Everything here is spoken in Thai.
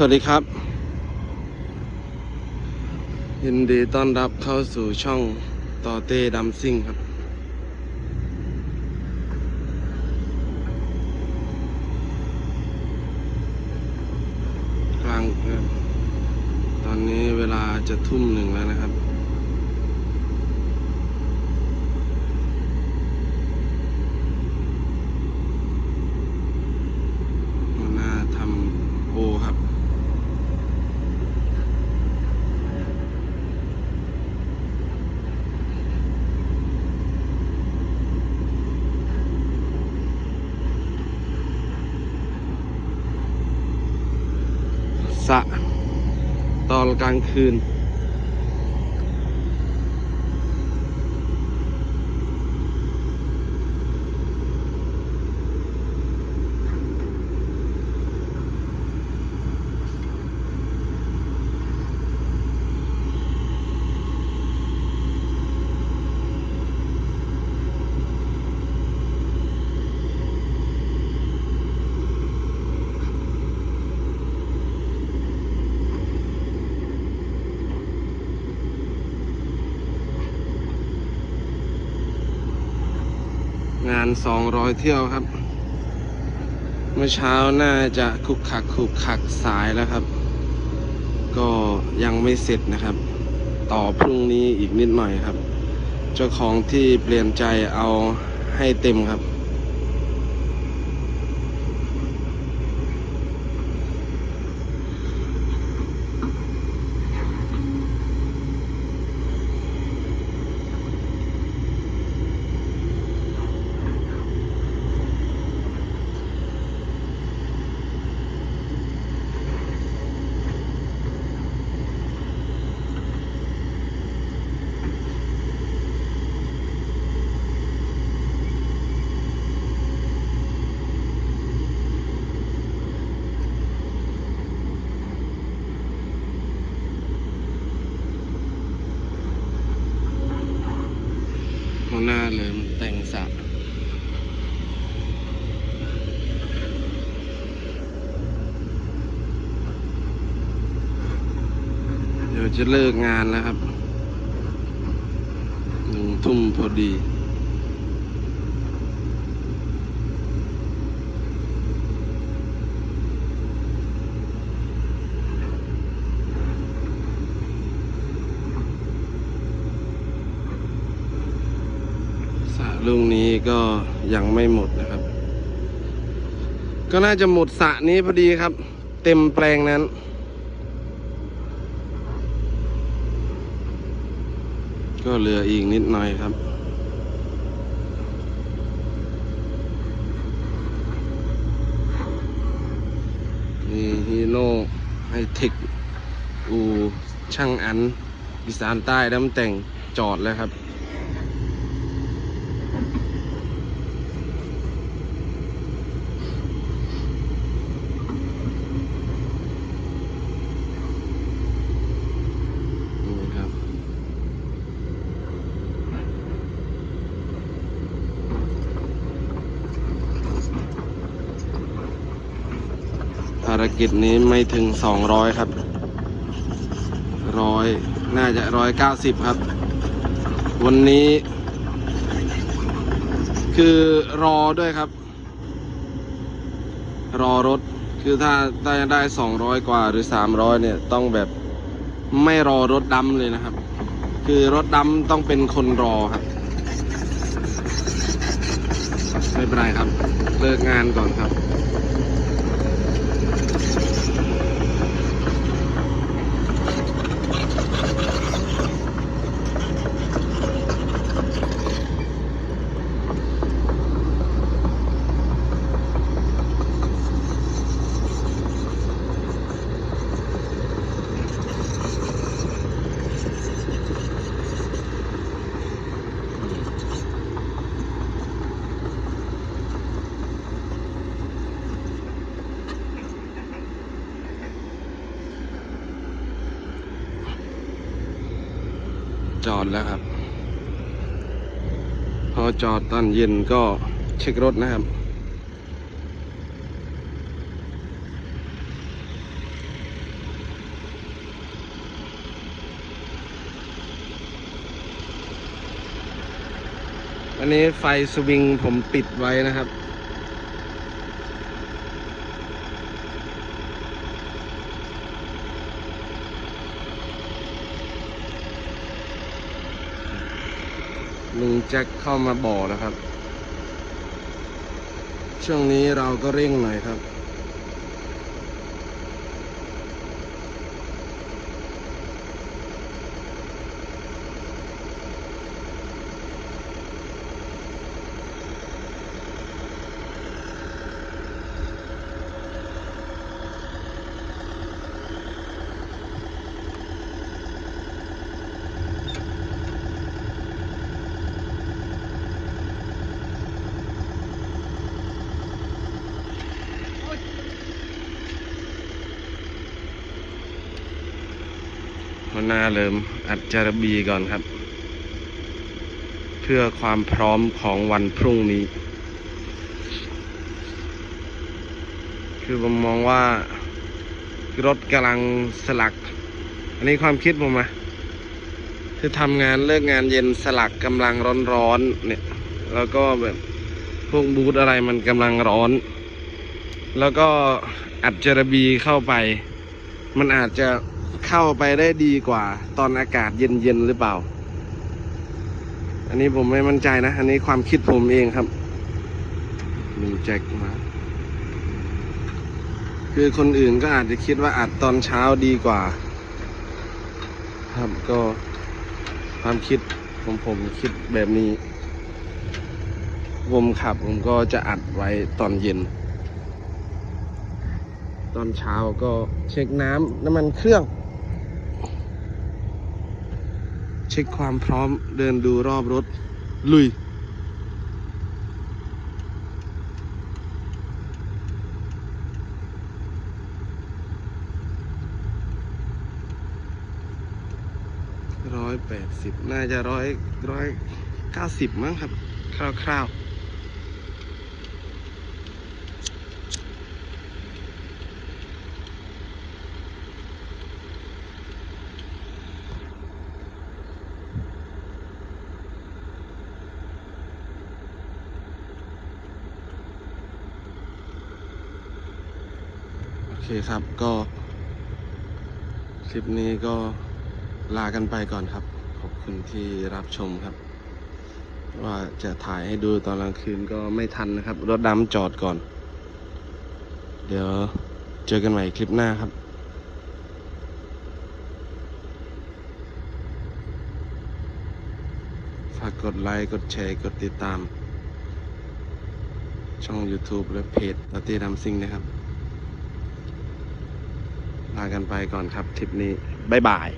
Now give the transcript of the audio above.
สวัสดีครับ ยินดีต้อนรับเข้าสู่ช่องต่อเต้ดัมซิ่งครับ กลางตอนนี้เวลาจะทุ่มหนึ่งแล้วนะครับ หัวหน้าทำโอครับ สะตอนกลางคืน งาน 200 เที่ยวครับ เมื่อเช้าน่าจะคุกขักคุกขักสายแล้วครับ ก็ยังไม่เสร็จนะครับ ต่อพรุ่งนี้อีกนิดหน่อยครับ เจ้าของที่เปลี่ยนใจเอาให้เต็มครับ หัวหน้าเลยมันแต่งสระเดี๋ยวจะเลิกงานแล้วครับหนึ่งทุ่มพอดี ลูกนี้ก็ยังไม่หมดนะครับ ก็น่าจะหมดสระนี้พอดีครับ เต็มแปลงนั้น ก็เหลืออีกนิดหน่อยครับนี่ฮีโน่ไฮเทคอูช่างอันอีสานใต้น้ำแต่งจอดแล้วครับารกิจนี้ไม่ถึง 200 ครับร้อยน่าจะร้อยเก้าสิบครับ วันนี้ คือรอด้วยครับ รอรถคือถ้าถ้ได้ 200 กว่าหรือ 300 เนี่ย ต้องแบบไม่รอรถดำเลยนะครับ คือรถดำต้องเป็นคนรอครับ ไม่เป็นไรครับ เลิกงานก่อนครับ จอดแล้วครับ พอจอดตอนเย็นก็เช็ครถนะครับ อันนี้ไฟสวิงผมปิดไว้นะครับ แจ็คเข้ามาบ่อแล้วครับ ช่วงนี้เราก็เร่งหน่อยครับ หัวหน้าเริ่มอัดจารบีก่อนครับ เพื่อความพร้อมของวันพรุ่งนี้ คือผมมองว่ารถกำลังสลัก อันนี้ความคิดผมอะคือทำงานเลิกงานเย็นสลักกำลังร้อนๆเนี่ย แล้วก็แบบพวกบูธอะไรมันกำลังร้อน แล้วก็อัดจารบีเข้าไป มันอาจจะ เข้าไปได้ดีกว่า ตอนอากาศเย็นๆหรือเปล่า อันนี้ผมไม่มั่นใจนะ อันนี้ความคิดผมเองครับมีแจ็คมา คือคนอื่นก็อาจจะคิดว่าอัดตอนเช้าดีกว่า ครับก็ความคิดของผมคิดแบบนี้ ผมขับผมก็จะอัดไว้ตอนเย็น ตอนเช้าก็เช็คน้ำน้ำมันเครื่อง เช็คความพร้อมเดินดูรอบรถ ลุย ร้อยแปดสิบน่าจะร้อยร้อยเก้าสิบมั้งครับ คร่าวๆ เคครับก็คลิปนี้ก็ลากันไปก่อนครับ ขอบคุณที่รับชมครับ ว่าจะถ่ายให้ดูตอนกลางคืนก็ไม่ทันนะครับ รถดำจอดก่อน เดี๋ยวเจอกันใหม่คลิปหน้าครับฝากกดไลค์ กดแชร์ กดติดตาม ช่อง YouTube และเพจตาตีดำซิงนะครับ ลากันไปก่อนครับทริปนี้ บ๊ายบาย